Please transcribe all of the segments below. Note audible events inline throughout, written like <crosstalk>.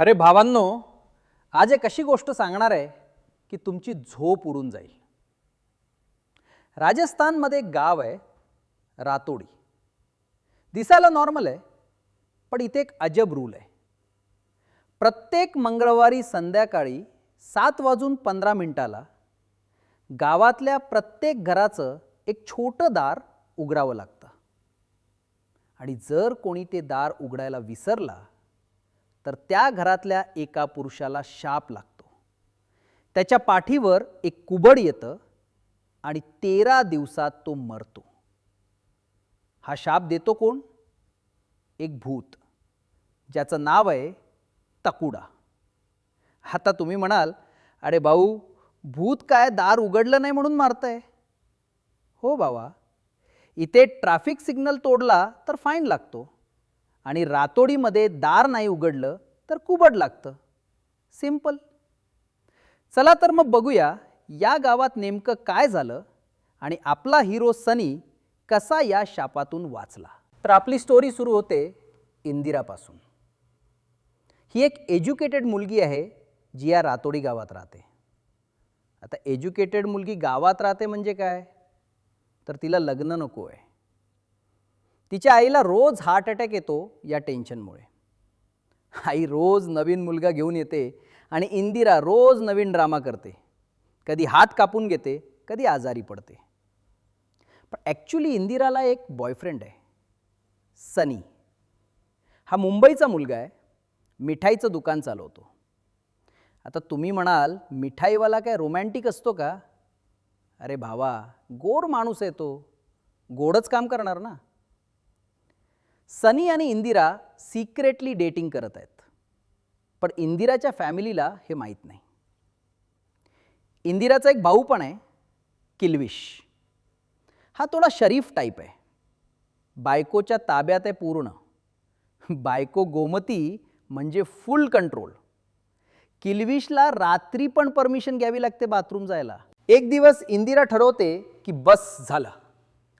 अरे भावांनो आज एक अशी गोष्ट सांगणार आहे की तुमची झोप उडून जाईल. राजस्थानमध्ये एक गाव आहे रातोडी. दिसायला नॉर्मल आहे पण इथे एक अजब रूल आहे. प्रत्येक मंगळवारी संध्याकाळी सात वाजून पंधरा मिनिटाला गावातल्या प्रत्येक घराचं एक छोटं दार उघडावं लागतं. आणि जर कोणी ते दार उघडायला विसरला तर त्या घरातल्या एका पुरुषाला शाप लागतो. त्याच्या पाठीवर एक कुबड येतं आणि तेरा दिवसात तो मरतो. हा शाप देतो कोण? एक भूत ज्याचं नाव आहे तकुडा. आता तुम्ही म्हणाल अरे भाऊ भूत काय दार उघडलं नाही म्हणून मारतंय? हो बाबा इथे ट्रॅफिक सिग्नल तोडला तर फाईन लागतो. आणि रातोडीमध्ये दार नाही उघडलं तर कुबड लागतं. सिंपल चला तर मग बघूया या गावात नेमकं काय झालं आणि आपला हिरो सनी कसा या शापातून वाचला. तर आपली स्टोरी सुरू होते इंदिरापासून. ही एक एज्युकेटेड मुलगी आहे जी या रातोडी गावात राहते. आता एज्युकेटेड मुलगी गावात राहते म्हणजे काय? तर तिला लग्न नको आहे. तिच्या आईला रोज हार्ट अटॅक येतो या टेन्शनमुळे. आई रोज नवीन मुलगा घेऊन येते आणि इंदिरा रोज नवीन ड्रामा करते. कधी हात कापून घेते कधी आजारी पडते. पण ॲक्च्युली इंदिराला एक बॉयफ्रेंड आहे सनी. हा मुंबईचा मुलगा आहे मिठाईचं दुकान चालवतो. आता तुम्ही म्हणाल मिठाईवाला काय रोमॅन्टिक असतो का? अरे भावा गोर माणूस आहे तो. गोडच काम करणार ना. सनी आणि इंदिरा सिक्रेटली डेटिंग करत आहेत. पण इंदिराच्या फॅमिलीला हे माहीत नाही. इंदिराचा एक भाऊ पण आहे किल्विश. हा थोडा शरीफ टाईप आहे. बायकोच्या ताब्यात आहे पूर्ण. बायको गोमती म्हणजे फुल कंट्रोल किल्विशला रात्री पण परमिशन घ्यावी लागते बाथरूम जायला. एक दिवस इंदिरा ठरवते की बस झालं.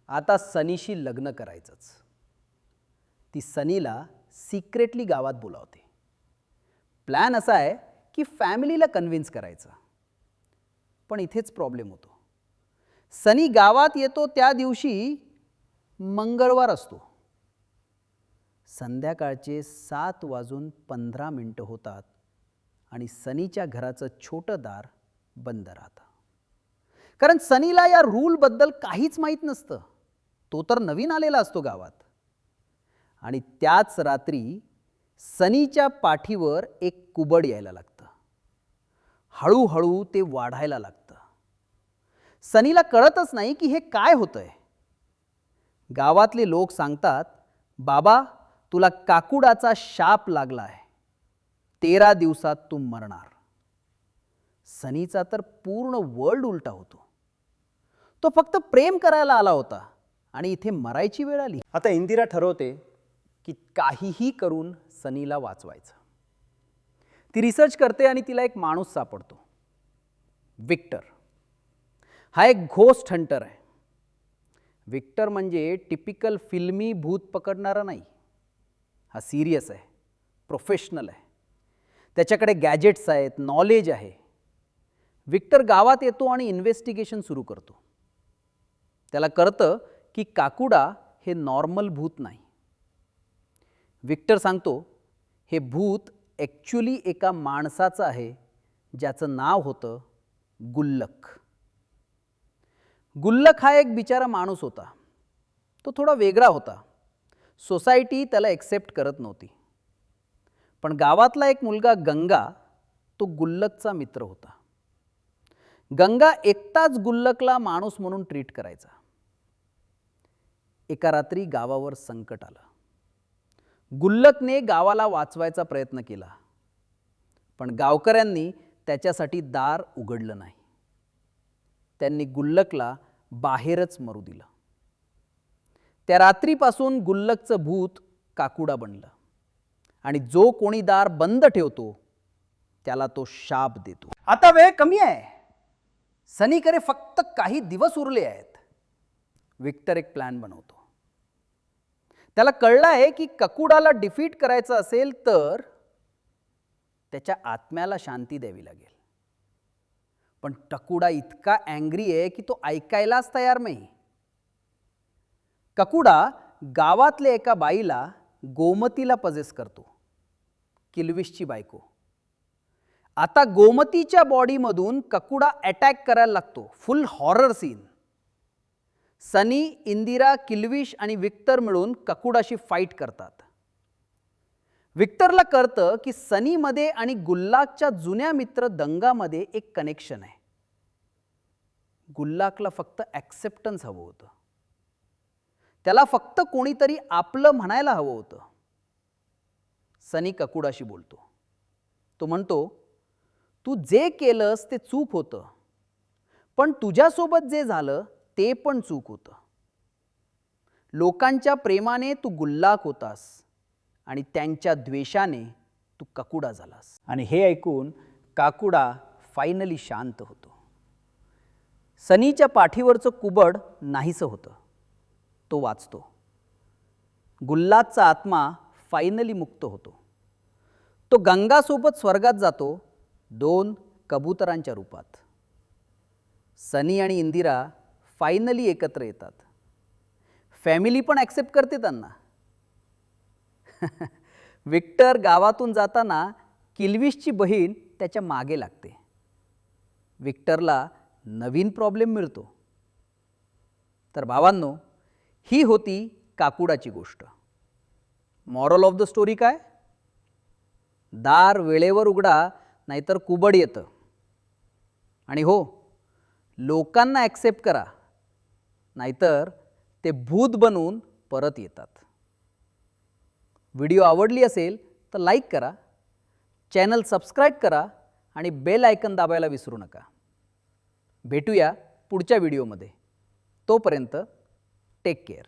आता सनीशी लग्न करायचंच. ती सनीला सिक्रेटली गावात बोलावते. प्लॅन असा आहे की फॅमिलीला कन्व्हिन्स करायचं. पण इथेच प्रॉब्लेम होतो. सनी गावात येतो त्या दिवशी मंगळवार असतो. संध्याकाळचे सात वाजून पंधरा मिनटं होतात आणि सनीच्या घराचं छोटं दार बंद राहतं. कारण सनीला या रूलबद्दल काहीच माहीत नसतं. तो तर नवीन आलेला असतो गावात. आणि त्याच रात्री सनीच्या पाठीवर एक कुबड यायला लागतं. हळूहळू ते वाढायला लागतं. सनीला कळतच नाही की हे काय होतंय. गावातले लोक सांगतात बाबा तुला काकुडाचा शाप लागला आहे तेरा दिवसात तू मरणार. सनीचा तर पूर्ण वर्ल्ड उलटा होतो. तो फक्त प्रेम करायला आला होता आणि इथे मरायची वेळ आली. आता इंदिरा ठरवते की काहीही करून सनीला वाचवायचं. ती रिसर्च करते आणि तिला एक माणूस सापडतो. विक्टर हा एक घोस्ट हंटर आहे. विक्टर म्हणजे टिपिकल फिल्मी भूत पकडणारा नाही. हा सिरियस आहे. प्रोफेशनल आहे. त्याच्याकडे गॅजेट्स आहेत नॉलेज आहे. विक्टर गावात येतो आणि इन्व्हेस्टिगेशन सुरू करतो. त्याला कळतं की काकुडा हे नॉर्मल भूत नाही. विक्टर सांगतो हे भूत ॲक्च्युली एका माणसाचं आहे ज्याचं नाव होतं गुल्लक. गुल्लक हा एक बिचारा माणूस होता. तो थोडा वेगळा होता. सोसायटी त्याला एक्सेप्ट करत नव्हती. पण गावातला एक मुलगा गंगा तो गुल्लकचा मित्र होता. गंगा एकटाच गुल्लकला माणूस म्हणून ट्रीट करायचा. एका रात्री गावावर संकट आलं. गुल्लकने गावाला वाचवायचा प्रयत्न केला. पण गावकऱ्यांनी त्याच्यासाठी दार उघडलं नाही. त्यांनी गुल्लकला बाहेरच मरू दिलं. त्या रात्रीपासून गुल्लकचं भूत काकुडा बनलं. आणि जो कोणी दार बंद ठेवतो त्याला तो शाप देतो. आता वेळ कमी आहे. सनीकडे फक्त काही दिवस उरले आहेत. विक्टर एक प्लॅन बनवतो. त्याला कळलं आहे की ककुडाला डिफीट करायचं असेल तर त्याच्या आत्म्याला शांती द्यावी लागेल. पण टकुडा इतका अँग्री आहे की तो ऐकायलाच तयार नाही. ककुडा गावातल्या एका बाईला गोमतीला पजेस करतो. किल्विशची बायको. आता गोमतीच्या बॉडीमधून ककुडा अटॅक करायला लागतो. Full horror scene Sunny Indira Kilvish आणि विक्टर मिळून ककुडाशी फाईट करतात. विक्टरला कळतं की सनीमध्ये आणि गुल्लाकच्या जुन्या मित्र दंगामध्ये एक कनेक्शन आहे. गुल्लाकला फक्त ॲक्सेप्टन्स हवं होतं. त्याला फक्त कोणीतरी आपलं म्हणायला हवं होतं. सनी ककुडाशी बोलतो. तो म्हणतो तू जे केलंस ते चूक होतं. पण तुझ्यासोबत जे झालं ते पण चूक होतं. लोकांच्या प्रेमाने तू गुल्लाक होतास आणि त्यांच्या द्वेषाने तू ककुडा झालास. आणि हे ऐकून काकुडा फायनली शांत होतो. सनीच्या पाठीवरचं कुबड नाहीसं होतं. तो वाचतो. गुल्लाचा आत्मा फायनली मुक्त होतो. तो गंगासोबत स्वर्गात जातो दोन कबुतरांच्या रूपात. सनी आणि इंदिरा फायनली एकत्र येतात. फॅमिली पण ॲक्सेप्ट करते त्यांना. <laughs> विक्टर गावातून जाताना किल्विशची बहीण त्याच्यामागे लागते. विक्टरला नवीन प्रॉब्लेम मिळतो. तर भावांनो ही होती काकुडाची गोष्ट. मॉरल ऑफ द स्टोरी काय? दार वेळेवर उघडा नाहीतर कुबड येतं. आणि हो लोकांना ॲक्सेप्ट करा. नाहीतर ते भूत बनवून परत येतात. व्हिडिओ आवडली असेल तर लाईक करा चॅनल सबस्क्राईब करा आणि बेल आयकन दाबायला विसरू नका. भेटूया पुढच्या व्हिडिओमध्ये. तोपर्यंत टेक केअर